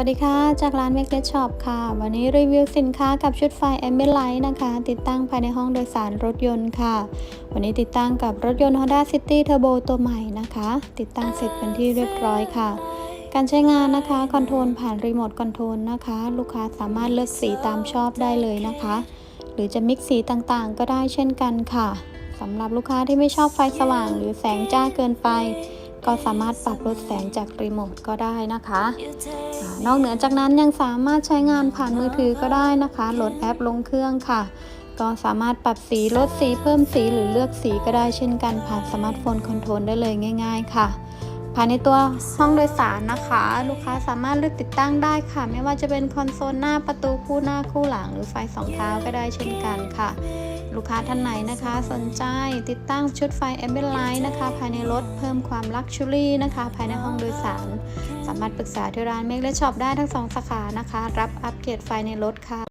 วัสดีค่ะ จากร้าน m a k e Shop ค่ะ วันนี้รีวิวสินค้ากับชุดไฟ a m b i e n Light นะคะ ติดตั้งภายในห้องโดยสารรถยนต์ค่ะ วันนี้ติดตั้งกับรถยนต์ Honda City Turbo ตัวใหม่นะคะ ติดตั้งเสร็จเป็นที่เรียบร้อยค่ะ การใช้งานนะคะคอนโทรลผ่านรีโมทคอนโทรลนะคะ ลูกค้าสามารถเลือกสีตามชอบได้เลยนะคะ หรือจะมิกซ์สีต่างๆ ก็ได้เช่นกันค่ะสำหรับลูกค้าที่ไม่ชอบไฟสว่าง หรือแสงจ้าเกินไป ก็สามารถปรับลดแสงจากรีโมทก็ได้นะคะนอกเหนือจากนั้นยังสามารถใช้งานผ่านมือถือก็ได้นะคะโหลดแอปลงเครื่องค่ะ ก็สามารถปรับสีลดสีเพิ่มสีหรือเลือกสีก็ได้เช่นกันผ่านสมาร์ทโฟนคอนโทรลได้เลยง่าย ๆ ค่ะ ภายในตัวห้องโดยสารนะคะ ลูกค้าสามารถเลือกติดตั้งได้ค่ะ ไม่ว่าจะเป็นคอนโซลหน้าประตูคู่หน้าคู่หลัง หรือไฟสองเท้าก็ได้เช่นกันค่ะ ลูกค้าท่านไหนนะคะ สนใจติดตั้งชุดไฟ a m b i e n Light นะคะ ภายในรถเพิ่มความลักชัวรี่นะคะ ภายในห้องโดยสาร สามารถปรึกษาที่ร้านเมกและช็อปได้ทั้งสองสาขานะคะ รับอัปเกรดไฟในรถค่ะ